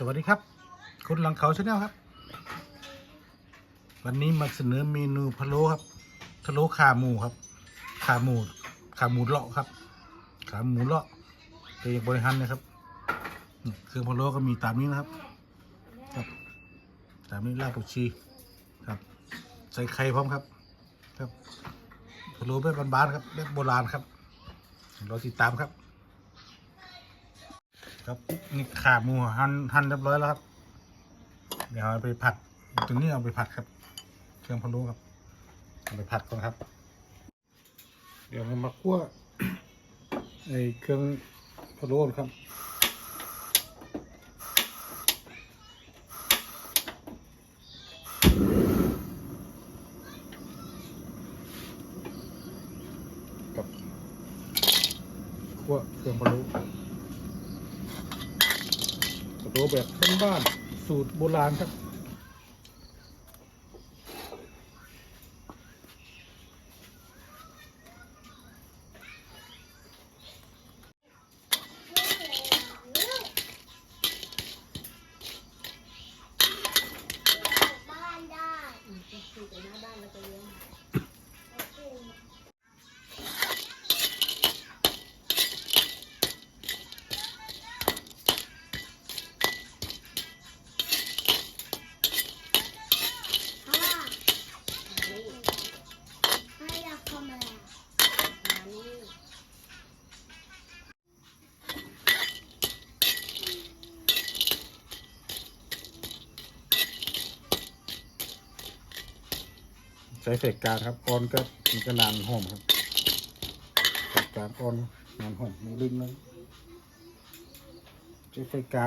สวัสดีครับ คุณหลังเขาชาแนลครับ วันนี้มาเสนอเมนูพะโล้ครับพะโล้ขาหมูครับ ขาหมูขาหมูเลาะครับ ขาหมูเลาะเตียบริหันนะครับเครื่องพะโล้ก็มีตามนี้นะครับ ครับ ตามนี้รากผักชีครับ ใส่ไข่พร้อมครับ ครับพะโล้แบบบานๆครับแบบโบราณครับรอติดตามครับ ครับ นี่ขาหมูหั่นหั่นเรียบร้อยแล้วครับ เดี๋ยวเอาไปผัดตรงนี้เอาไปผัดครับ เครื่องพะโล้ครับเอาไปผัดก่อนครับ เดี๋ยวเรามาคั่วไอ้เครื่องพะโล้ครับกับคั่วเครื่องพะโล้ กระโด แบบบ้านๆสูตรโบราณครับ ช้เศษกาครับออนก็มันก็นานห่มครับเฟกกางออนนานห่มมันลึงนะใช้เศษกา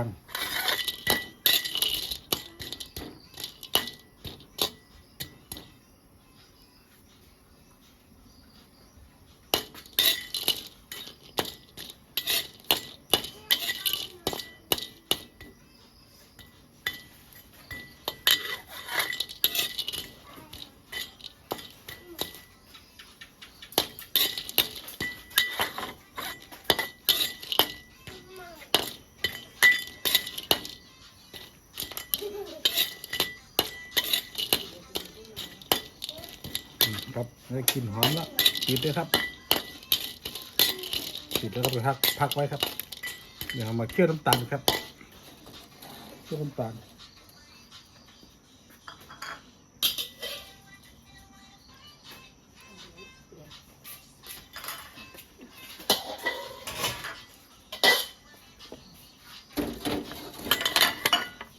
ครับได้กลิ่นหอมแล้วปิดเลยครับปิดแล้วก็ไปพักพักไว้ครับ เดี๋ยวมาเคี่ยวน้ำตาลครับเคี่ยวน้ำตาล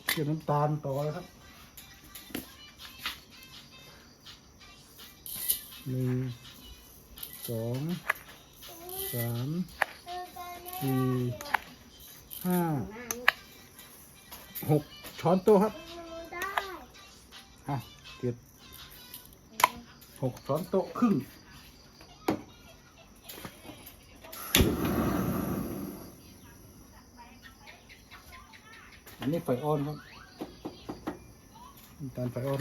เคี่ยวน้ำตาลต่อเลยครับ หนึ่งสองสามสี่ห้าหกช้อนโต๊ะครับอะเจ็ดหกช้อนโต๊ะครึ่งอันนี้ไฟอ่อนครับน้ำตาลไฟอ่อน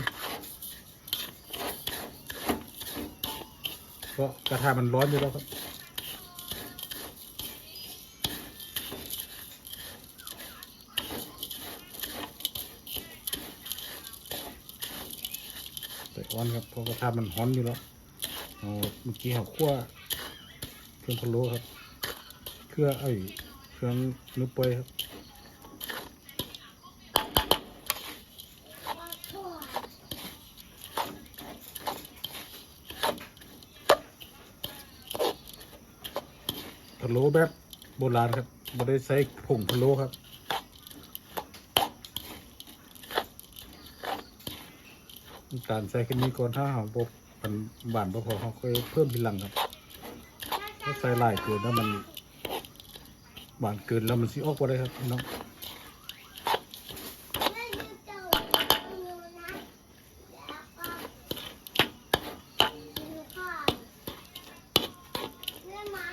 เพ ราะกระทะมันร้อนอยู่แล้วครับไฟอ่อนครับเพราะกระทะมันร้อนอยู่แล้วเอาเมื่อกี้เขาคั่วเครื่องพะโล้ครับ เครื่องไอ้เครื่องเนื้อเปื่อยครับ ว่าทั่ว พะ โล้แบบโบราณครับไม่ได้ใส่ผงพะโล้ครับน้ำตาลใส่แค่นี้ก่อนถ้าเราบบมันหวานพอเขาก็เพิ่มทีหลังครับถ้าใส่หลายเกินแล้วมันหวานเกินแล้วมันซีออกมาได้ครับน้อง ไม่ดูเจ้าดูนะแล้วก็ดูข้าวเรื่องมา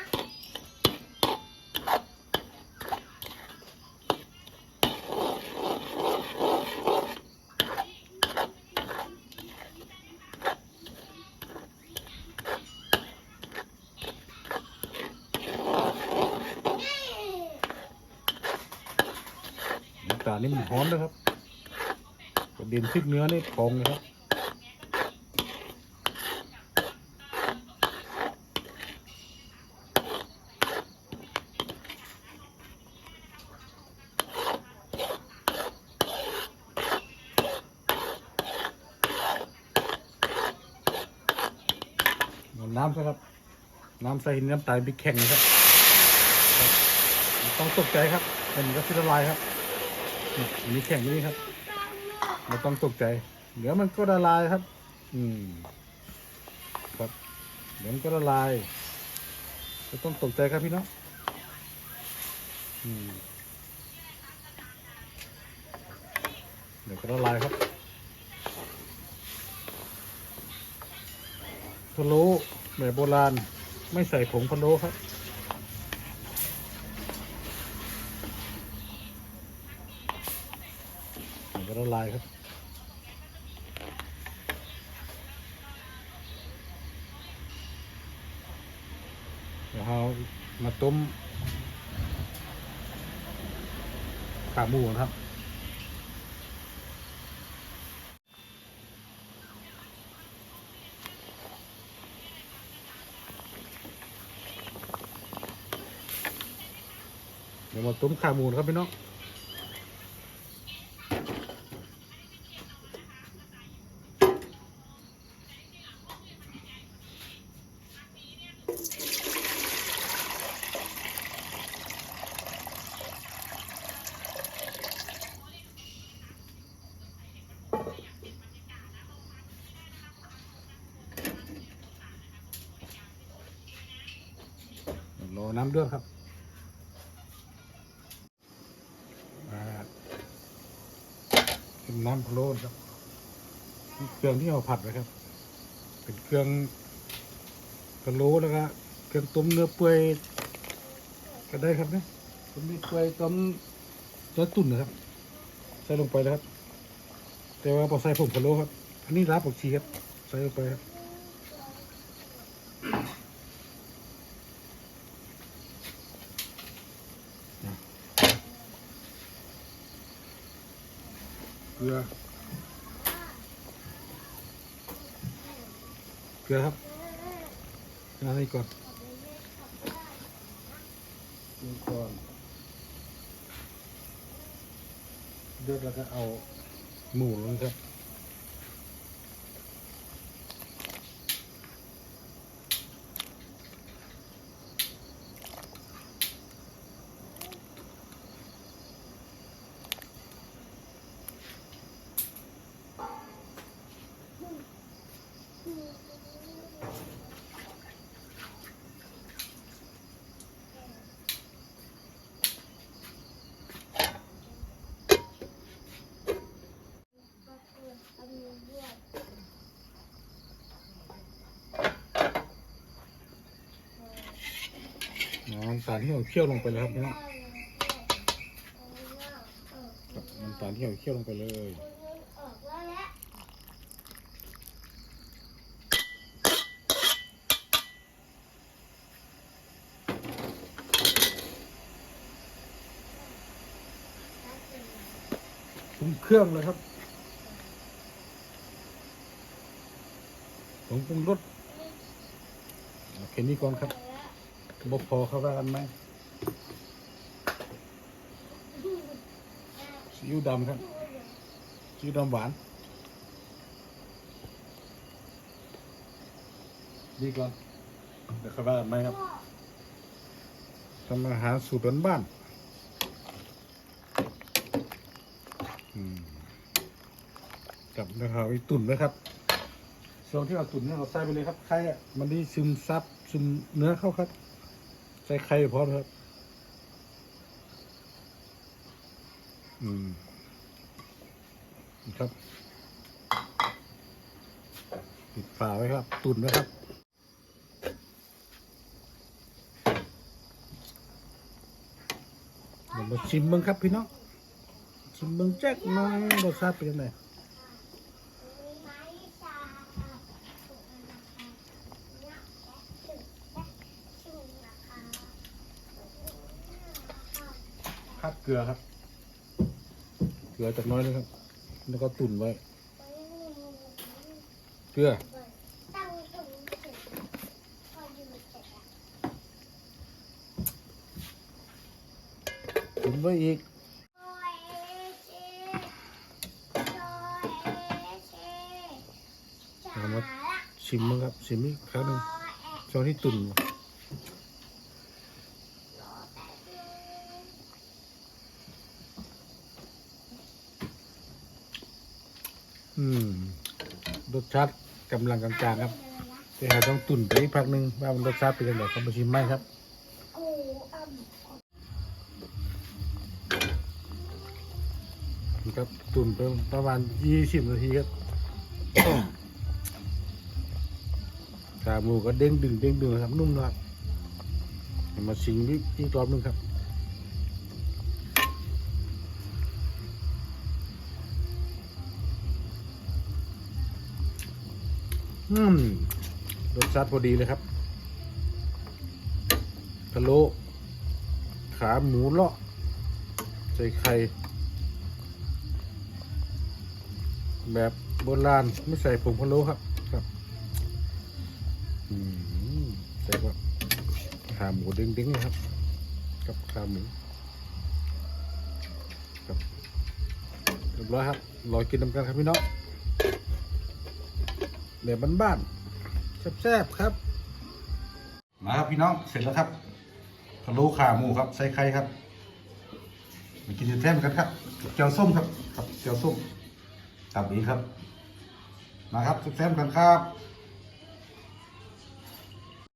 คา นี่มันหอมนะครับกระเด็นชิดเนื้อนี่พองนะครับน้ำนะครับ น้ำใส่น้ำตาลพริกแข็งนะครับ ต้องตกใจครับเป็นก็ที่ละลายครับ อันนี้แข็งนี่ครับไม่ต้องตกใจ เดี๋ยวมันก็ละลายครับ อืม ครับ เดี๋ยวมันก็ละลายไม่ต้องตกใจครับพี่น้อง อืม เดี๋ยวก็ละลายครับพะโล้แบบโบราณ ไม่ใส่ผงพะโล้ครับ มัน ก็ละลายครับเดี๋ยวเรามาต้มขาหมูนะครับเดี๋ยวมาต้มขาหมูนะครับพี่น้อง น้ำดือดครับเป็นน้ำพะโล้ครับ เครื่องที่เราผัดนะครับ เป็นเครื่องพะโล้แล้วก็เครื่องต้มเนื้อเปื่อยก็ได้ครับเนี่ยต้มเนื้อเปื่อยต้มเนื้อตุ๋นนะครับ ใส่ลงไปแล้วครับ แต่ว่าพอใส่ผงพะโล้ครับ อันนี้รับผักชีครับ ใส่ลงไปครับ เกลือ เกลือครับเอาอะไรก่อนดูก่อนเดือดแล้วก็เอาหมูลงครับ น้ำตาล ที่เราเคี่ยวลงไปเลยครับพี่น้องกับน้ำตาลที่เราเคี่ยวลงไปเลยปรุงเครื่องเลยครับผงปรุงรสเอาแค่นี้ก่อนครับ บกพอเขาว่ากันไหมซีอิ๊วดำครับซีอิ๊วดำหวานนี่ก่อนเดี๋ยวเขาว่ากันไหมครับทำอาหารสูตรบ้านกับนะครับไอตุ่นนะครับส่วนที่เราตุ๋นเนี่ยเราใส่ไปเลยครับไข่อะมันได้ซึมซับซึมเนื้อเข้าครับ ใส่ไข่พอนะครับ อืมนี่ครับปิดฝาไว้ครับ ตุ๋นไว้ครับเดี๋ยวมาชิมเบิ้งครับพี่น้องชิมเบิ้งแจ๊กหน้อยรสชาติเป็นยังไง มีไม้ชาเนี่ยถึงถึงนะคะ คาดเกลือครับ เกลือจากน้อยนึงครับ แล้วก็ตุ่นไว้ เกลือ ตุ่นไว้อีกเอ้ยเจ๊จ๋าชิมมั้งครับ ชิมอีกครั้งหนึ่งโอ้อะช่วงที่ตุ่น อืมรสชาติกำลังกลางๆครับเลยนะแต่เราต้องตุ่นไปอีกพักหนึ่งว่ามันรสชาติเป็นยังไงครับมาชิมไหมครับนะครับตุ่นไปประมาณยี่สิบนาทีครับ ขาหมูก็เด้งดึงเด้งดึงนะครับนุ่มนะครับเอามาชิมอีกอีกรอบหนึงครับ รสชาติพอดีเลยครับพะโล้ขาหมูเลาะใส่ไข่ แบบโบราณไม่ใส่ผงพะโล้ครับครับใส่แบบขาหมูเด้งๆนะครับ กับขาหมูครับเรียบร้อยครับรอกินน้ำกันครับพี่น้อง แบบบ้านๆแซ่บๆครับ มาครับพี่น้องเสร็จแล้วครับพะโล้ขาหมูครับใส่ไข่ครับมากินแซ่บกันครับกับเจียวส้มครับกับเจียวส้มตับอีกครับ มาครับแซ่บๆกันครับ